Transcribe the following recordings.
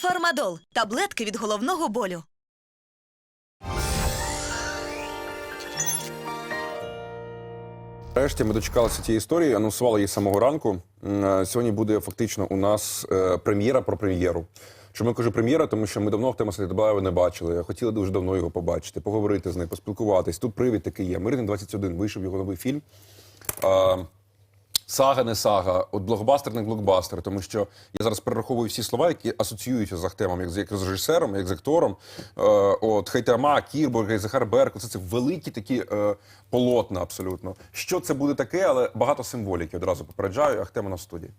Фармадол таблетки від головного болю. Нарешті ми дочекалися цієї історії, анонсували її самого ранку. Е, Сьогодні буде фактично у нас е, прем'єра про прем'єру. Чому я кажу прем'єра? Тому що ми давно Ахтема Садибаєва не бачили. Хотіли дуже давно його побачити, поговорити з ним, поспілкуватись. Тут привід такий є. Мирний 21 вийшов його новий фільм. Сага не сага, от блокбастер не блокбастер, тому що я зараз перераховую всі слова, які асоціюються з Ахтемом, як з, як з режисером, як з актором. Е, от Хейтема, Кірборг, Захар Берко, це, це великі такі е, полотна абсолютно. Що це буде таке, але багато символіки одразу попереджаю. Ахтема на студії.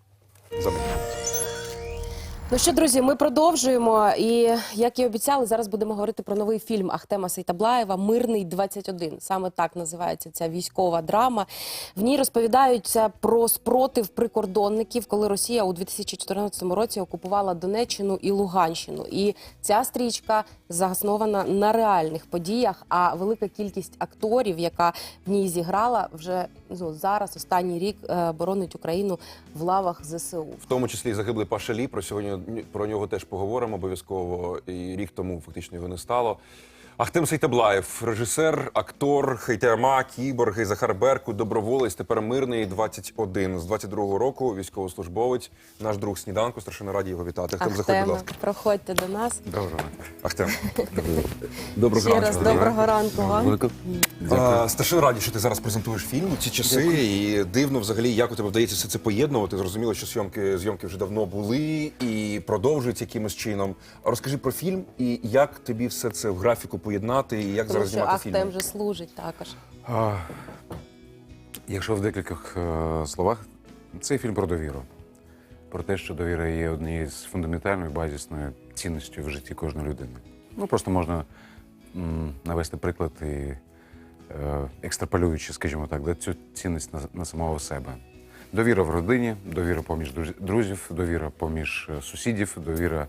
Забудь. Ну що, друзі, ми продовжуємо. І як і обіцяли, зараз будемо говорити про новий фільм Ахтема Сейтаблаєва Мирний 21 Саме так називається ця військова драма. В ній розповідаються про спротив прикордонників, коли Росія у 2014 році окупувала Донеччину і Луганщину. І ця стрічка заснована на реальних подіях. А велика кількість акторів, яка в ній зіграла, вже ну, зараз останній рік е, боронить Україну в лавах ЗСУ. В тому числі загиблий Паша Лі. Про сьогодні про нього теж поговоримо обов'язково. І рік тому фактично його не стало. Ахтем Сейтаблаєв, режисер, актор, Хейтема, Кіборг, і Захар Беркут, доброволець, тепер мирний 21. З 22-го року військовослужбовець, наш друг сніданку. Страшенно раді його вітати. Ахтем, заходь, будь ласка. проходьте до нас. Доброго. Ахтем. Доброго Ще раз ранку. доброго ранку вам. А, Страшенно раді, що ти зараз презентуєш фільм у ці часи. І дивно взагалі, як у тебе вдається все це поєднувати. Зрозуміло, що зйомки, зйомки вже давно були і продовжуються якимось чином. Розкажи про фільм і як тобі все це в графіку поєднати, і як Тому зараз що знімати Ахтем фільм. вже служить також. А, якщо в декількох е, словах, цей фільм про довіру. Про те, що довіра є однією з фундаментальною базісною цінністю в житті кожної людини. Ну просто можна м, навести приклад і е, екстраполюючи, скажімо так, да, цю цінність на, на самого себе. Довіра в родині, довіра поміж друз- друзів, довіра поміж е, сусідів, довіра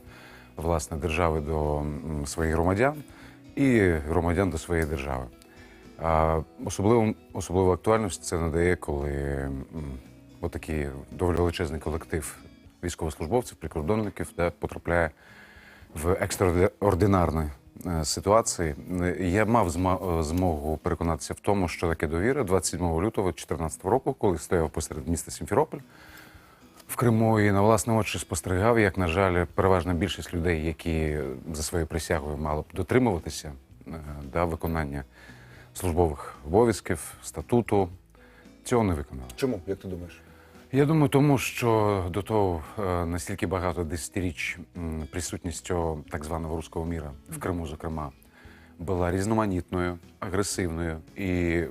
власне держави до м, своїх громадян і громадян до своєї держави. А особливо, актуальність це надає, коли отакий доволі величезний колектив військовослужбовців, прикордонників да, потрапляє в екстраординарні е, ситуації. Я мав е, змогу переконатися в тому, що таке довіра 27 лютого 2014 року, коли стояв посеред міста Сімферополь в Криму і на власні очі спостерігав, як, на жаль, переважна більшість людей, які за своєю присягою мали б дотримуватися е, да, виконання службових обов'язків, статуту, цього не виконали. Чому? Як ти думаєш? Я думаю, тому що до того е, настільки багато десятиріч присутністю так званого руського міра в Криму, зокрема, була різноманітною, агресивною. І е,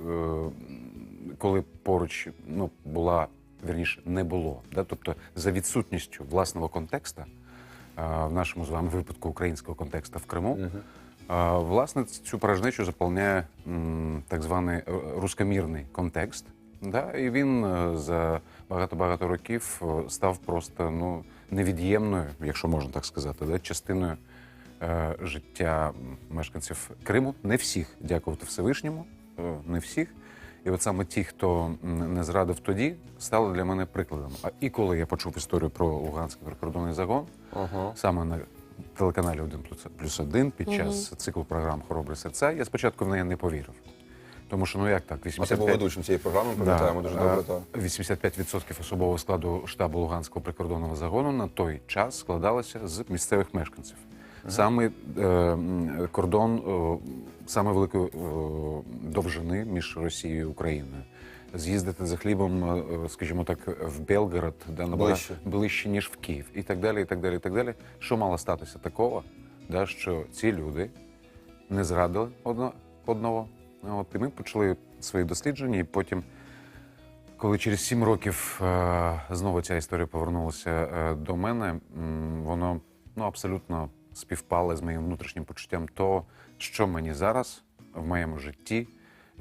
коли поруч ну, була, вірніше, не було. Да? Тобто за відсутністю власного контекста, в нашому з вами випадку українського контекста в Криму, е, власне, цю порожнечу заповняє так званий е, рускомірний контекст. Да, і він е, за багато-багато років е, став просто ну, невід'ємною, якщо можна так сказати, да, частиною е, життя мешканців Криму. Не всіх, дякувати Всевишньому, не всіх. І от саме ті, хто не зрадив тоді, стали для мене прикладом. А і коли я почув історію про Луганський прикордонний загон, Ага. саме на телеканалі 1 плюс- плюс 1 під час циклу програм Хоробре серця, я спочатку в неї не повірив. Тому що ну як так, А ти був ведучим цієї програми, пам'ятаємо дуже добре. Да. Та. 85% особового складу штабу Луганського прикордонного загону на той час складалося з місцевих мешканців. Саме е, кордон е, саме великої е, довжини між Росією і Україною. З'їздити за хлібом, е, скажімо так, в Белгород, набагато Ближче. ближче, ніж в Київ, і так далі, і так далі, і так далі. Що мало статися такого, да, що ці люди не зрадили одно, одного. От, і ми почали свої дослідження, і потім, коли через сім років е, знову ця історія повернулася до мене, воно ну, абсолютно співпало з моїм внутрішнім почуттям того, що мені зараз в моєму житті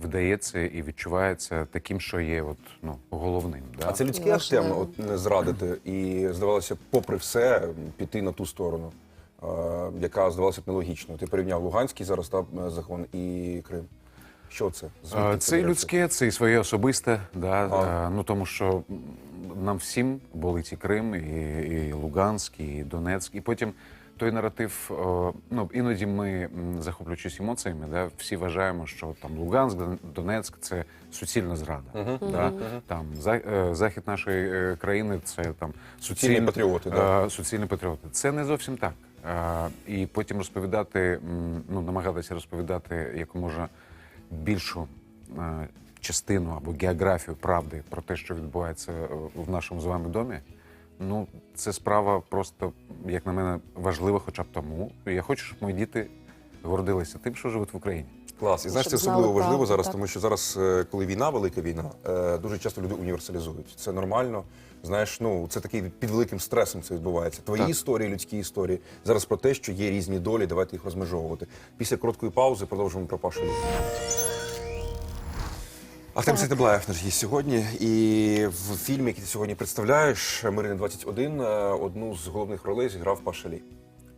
вдається і відчувається таким, що є от, ну, головним. Да? А це людський Важливо. От не зрадити і здавалося, попри все, піти на ту сторону, е, яка здавалося б нелогічною. Ти порівняв Луганський зараз та е, закон і Крим. Що це? Звідки Е, це Це і береться? людське, це і своє особисте. Да? А. Е, Ну тому що нам всім болить і Крим, і, і Луганськ, і Донецьк, і потім той наратив, е, ну іноді ми, захоплюючись емоціями, да, всі вважаємо, що там Луганськ, Донецьк це суцільна зрада. Да? Там за, е, захід нашої е, країни це там Суцільні патріоти, да. суцільні патріоти. Це не зовсім так. І потім розповідати, ну намагатися розповідати якомога більшу е, частину або географію правди про те, що відбувається в нашому з вами домі. Ну, це справа просто, як на мене, важлива, хоча б тому. Я хочу, щоб мої діти гордилися тим, що живуть в Україні. Клас. І знаєш, це особливо важливо зараз, так. тому що зараз, е, коли війна, велика війна, е, дуже часто люди універсалізують. Це нормально. Знаєш, ну це такий під великим стресом це відбувається. Твої Так. історії, людські історії. Зараз про те, що є різні долі, давайте їх розмежовувати. Після короткої паузи продовжимо про Пашу Лі. Ахтем Сетеблаєв наш є сьогодні. І в фільмі, який ти сьогодні представляєш, Мирини 21, е, одну з головних ролей зіграв Паша Лі.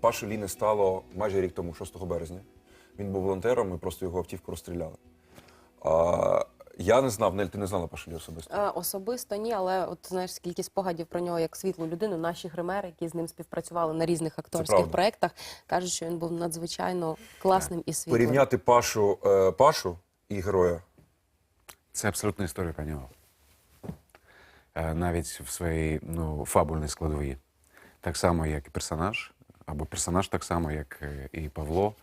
Паша Лі не стало майже рік тому, 6 березня. Він був волонтером, ми просто його автівку розстріляли. А, я не знав, Нель, ти не знала Паша Лі особисто. Е, Особисто ні, але от знаєш, скільки спогадів про нього як світлу людину, наші гримери, які з ним співпрацювали на різних акторських проєктах, кажуть, що він був надзвичайно класним і світлим. Порівняти Пашу, е, Пашу і героя. Це абсолютна історія пані Оло. Е, Навіть в своїй ну, фабульній складовій. Так само, як і персонаж, або персонаж так само, як е, і Павло.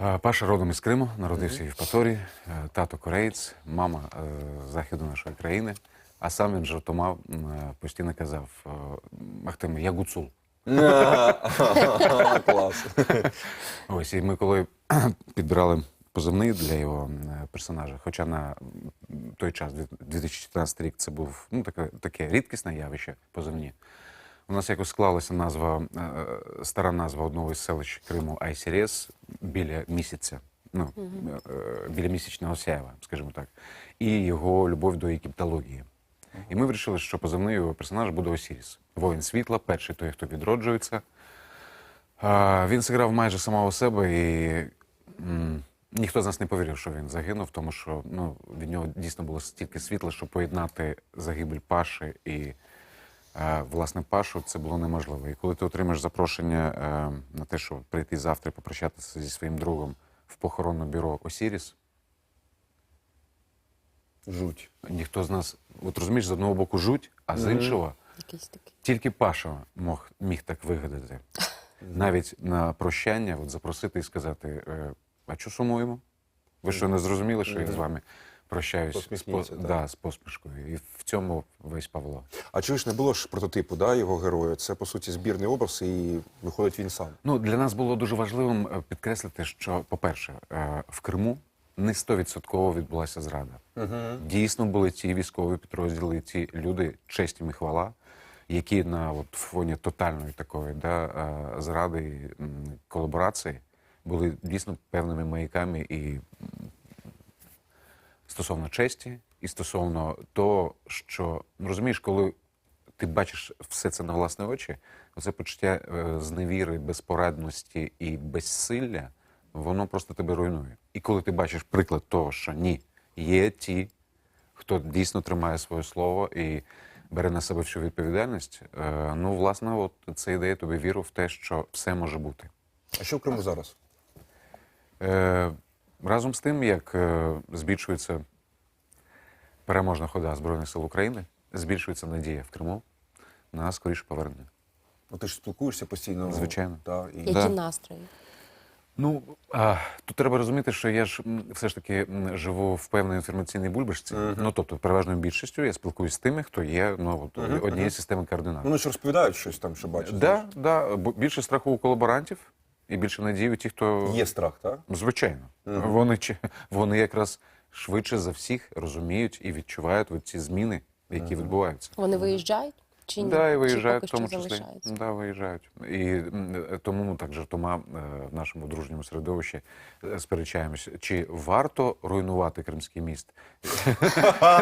Е, Паша родом із Криму, народився в Євпаторії, е, тато кореєць, мама е, з нашої країни. А сам він жартомав, е, постійно казав: е, Ахтеме, я гуцул. Клас. Ось, і ми коли підбирали позивний для його персонажа, хоча на той час, 2014 рік, це був ну, таке, таке рідкісне явище позивні. У нас якось склалася назва, е, е, стара назва одного із селищ Криму Айсірес біля місяця. Ну, е, біля місячного сяєва, скажімо так, і його любов до єгиптології. І ми вирішили, що позивний його персонаж буде Осіріс. Воїн світла, перший той, хто відроджується. Він зіграв майже самого себе, і ніхто з нас не повірив, що він загинув, тому що ну, від нього дійсно було стільки світла, що поєднати загибель Паші і е, власне Пашу це було неможливо. І коли ти отримаєш запрошення е, на те, щоб прийти завтра і попрощатися зі своїм другом в похоронне бюро Осіріс, Жуть. ніхто з нас, от розумієш, з одного боку жуть, а з іншого. Тільки Паша мог, міг так вигадати. Навіть на прощання от запросити і сказати: е, а що сумуємо? Ви що не зрозуміли, що я з вами прощаюсь з, по- да, з посмішкою. І в цьому весь Павло. А чуєш, не було ж прототипу да, його героя? Це по суті збірний образ, і виходить він сам. Ну, для нас було дуже важливим е, підкреслити, що, по-перше, е, в Криму не 100% відбулася зрада. Дійсно були ті військові підрозділи, ті люди, честь і хвала, які на от, фоні тотальної такої да, е, зради і колаборації були дійсно певними маяками і стосовно честі, і стосовно того, що ну, розумієш, коли ти бачиш все це на власні очі, оце почуття е, зневіри, безпорадності і безсилля, воно просто тебе руйнує. І коли ти бачиш приклад того, що ні, є ті, хто дійсно тримає своє слово і бере на себе всю відповідальність, е, ну, власне, от це дає тобі віру в те, що все може бути. А що в Криму зараз? Е, разом з тим, як е, збільшується переможна хода Збройних сил України, збільшується надія в Криму на скоріше повернення. Ну ти ж спілкуєшся постійно. Звичайно. Та, і... Які Да. настрої? Ну а, тут треба розуміти, що я ж все ж таки живу в певній інформаційній бульбашці. Ну тобто, переважною більшістю я спілкуюся з тими, хто є ну, от, однієї системи координат. Ну, вони ж розповідають щось там, що бачать. да, да, більше страху у колаборантів і більше надії у тих, хто Є страх, так? Звичайно. Вони, чи- вони якраз швидше за всіх розуміють і відчувають ці зміни, які відбуваються. Вони виїжджають чи ні? Да, і Чи виїжджають поки в тому що числі. залишаються? Да, виїжджають. І м, е, тому ми так жартома е, в нашому дружньому середовищі е, сперечаємось, чи варто руйнувати Кримський міст?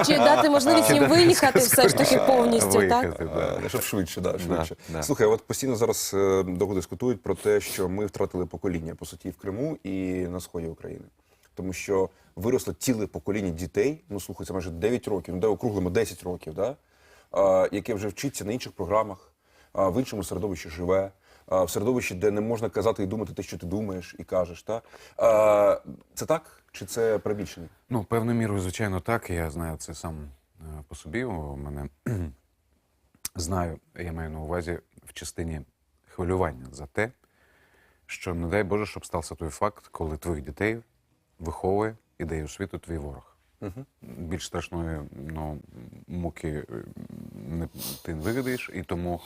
Чи дати можливість їм виїхати все ж таки повністю, так? Виїхати, да. Е, Щоб швидше, да, швидше. да. Слухай, от постійно зараз е, довго дискутують про те, що ми втратили покоління по суті в Криму і на сході України. Тому що виросло ціле покоління дітей, ну слухай, це майже 9 років, ну де округлимо 10 років, да? Яке вже вчиться на інших програмах, в іншому середовищі живе. в середовищі, де не можна казати і думати те, що ти думаєш і кажеш. Та? Це так? Чи це перебільшення? Ну, певною мірою, звичайно, так. Я знаю це сам е, по собі. У мене знаю, я маю на увазі в частині хвилювання за те, що не дай Боже, щоб стався той факт, коли твоїх дітей виховує ідею освіту твій ворог. Більш страшної ну, муки е, не, ти не вигадаєш, і тому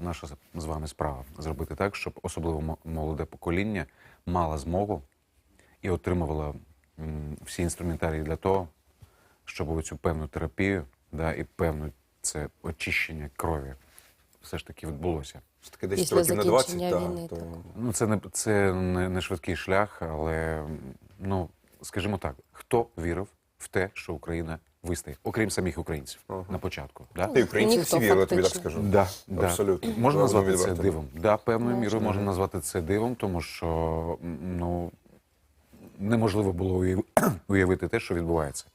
наша з вами справа зробити так, щоб особливо молоде покоління мало змогу і отримувала всі інструментарії для того, щоб цю певну терапію да, і певну це очищення крові все ж таки відбулося. Все таки 10 Після років на 20, закінчення та, війни, то... так. Ну, це не це не, не швидкий шлях, але ну скажімо так, хто вірив в те, що Україна вистоїть, окрім самих українців на початку. Да? Ти українці Ніхто всі вірили, тобі так скажу. Да, да. Абсолютно. Можна Можна назвати це відверто. дивом. Да, певною мірою можна назвати це дивом, тому що ну, неможливо було уявити те, що відбувається.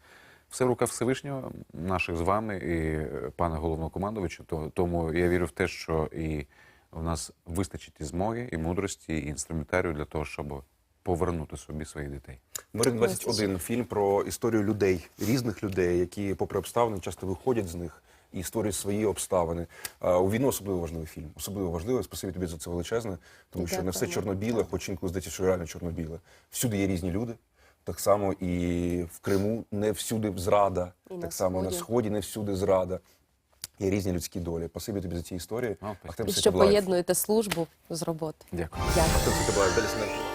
Все в руках Всевишнього, наших з вами і е, пана головнокомандувача. То- Тому я вірю в те, що і в нас вистачить і змоги, і мудрості, і інструментарію для того, щоб повернути собі своїх дітей. Мирин 21 фільм про історію людей, різних людей, які, попри обставини, часто виходять з них і створюють свої обставини. А, У війну особливо важливий фільм. Особливо важливий. Спасибі тобі за це величезне, тому що не все чорно-біле, хоч інколи здається, що реально чорно-біле. Всюди є різні люди. Так само і в Криму не всюди зрада, І на так само і на Сході. сході не всюди зрада. Є різні людські долі. Спасибі тобі за ці історії. Спасибі. І що поєднуєте службу з роботи. Дякую. Дякую.